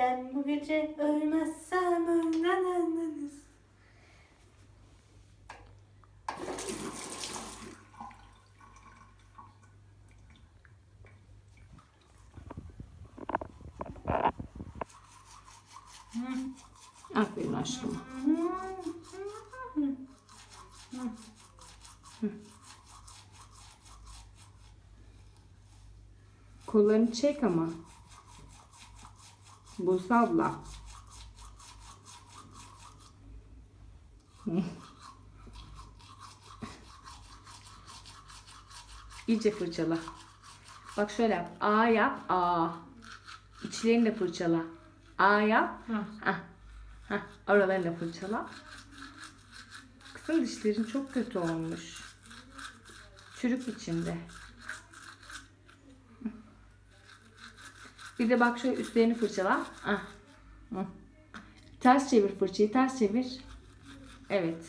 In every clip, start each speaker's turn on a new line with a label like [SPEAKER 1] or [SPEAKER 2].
[SPEAKER 1] Ben bu gece ölmezsem ölmez.
[SPEAKER 2] Aferin aşkım. Kollarını çek ama. Buse abla. İyice fırçala. Bak şöyle yap. A yap. A. İçlerini de fırçala. A yap. Ah. Hah, oralarını da fırçala. Kızım dişlerin çok kötü olmuş. Çürük içinde. Bir de bak şöyle üstlerini fırçala. Ah. Ters çevir fırçayı, ters çevir. Evet.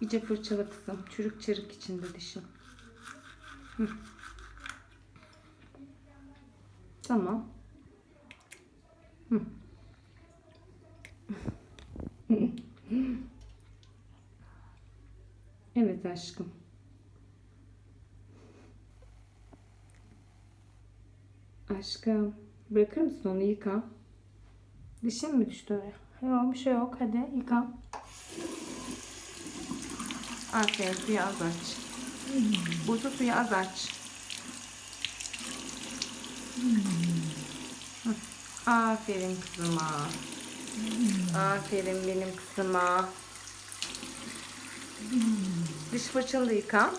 [SPEAKER 2] İyice fırçala kızım. Çürük çürük içinde dişin. Tamam. Evet aşkım. Aşkım bırakır mısın onu yıka? Dişin mi düştü oraya? Yok bir şey yok. Hadi yıka. Aferin suyu az aç. Burcu suyu az aç. Aferin kızıma. Aferin benim kızıma. Diş fırçanı da yıka.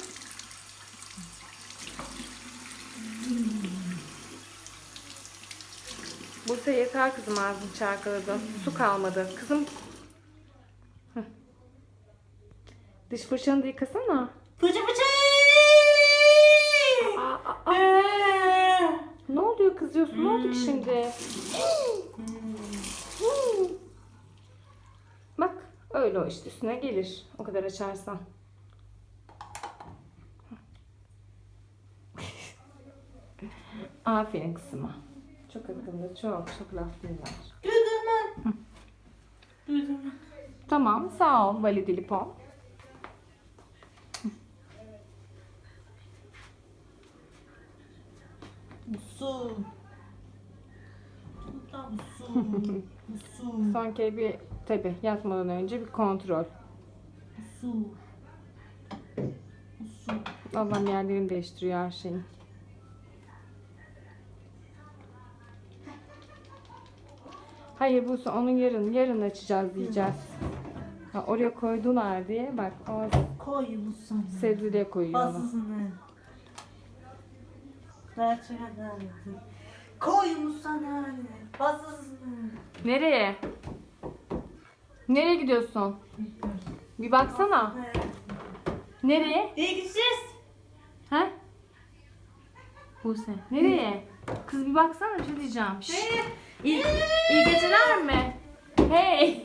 [SPEAKER 2] Buse yeter kızım ağzın çarkaladı. Su kalmadı. Kızım. Hı. Diş fırçanı da yıkasana.
[SPEAKER 1] Fıçı fıçı.
[SPEAKER 2] Aa, aa, aa. Ne oluyor kızıyorsun? Ne oldu ki şimdi? Hmm. Bak öyle o işte üstüne gelir. O kadar açarsan. Aferin kızıma. Çok akıllı, çok çok laf dinler.
[SPEAKER 1] Duydun mu?
[SPEAKER 2] Tamam, sağ ol Valide Lipon.
[SPEAKER 1] Su. Tam su. Su.
[SPEAKER 2] Son kere bir tabi yatmadan önce bir kontrol.
[SPEAKER 1] Su. Su.
[SPEAKER 2] Allah'ım yerlerini değiştiriyor her şeyi. Hayır bu onun yarın yarın açacağız diyeceğiz. Ha, oraya koydular diye bak o
[SPEAKER 1] Koy sana.
[SPEAKER 2] sebzeliğe koyuyor onu.
[SPEAKER 1] Basısını. Gerçekten. Koy bu sana. Basısını.
[SPEAKER 2] Nereye? Nereye gidiyorsun? Bir baksana. Nereye?
[SPEAKER 1] Gideceğiz.
[SPEAKER 2] He? Buse. Nereye? Kız bir baksana bir şey diyeceğim. Şşt. İyi, iyi geceler mi? Hey.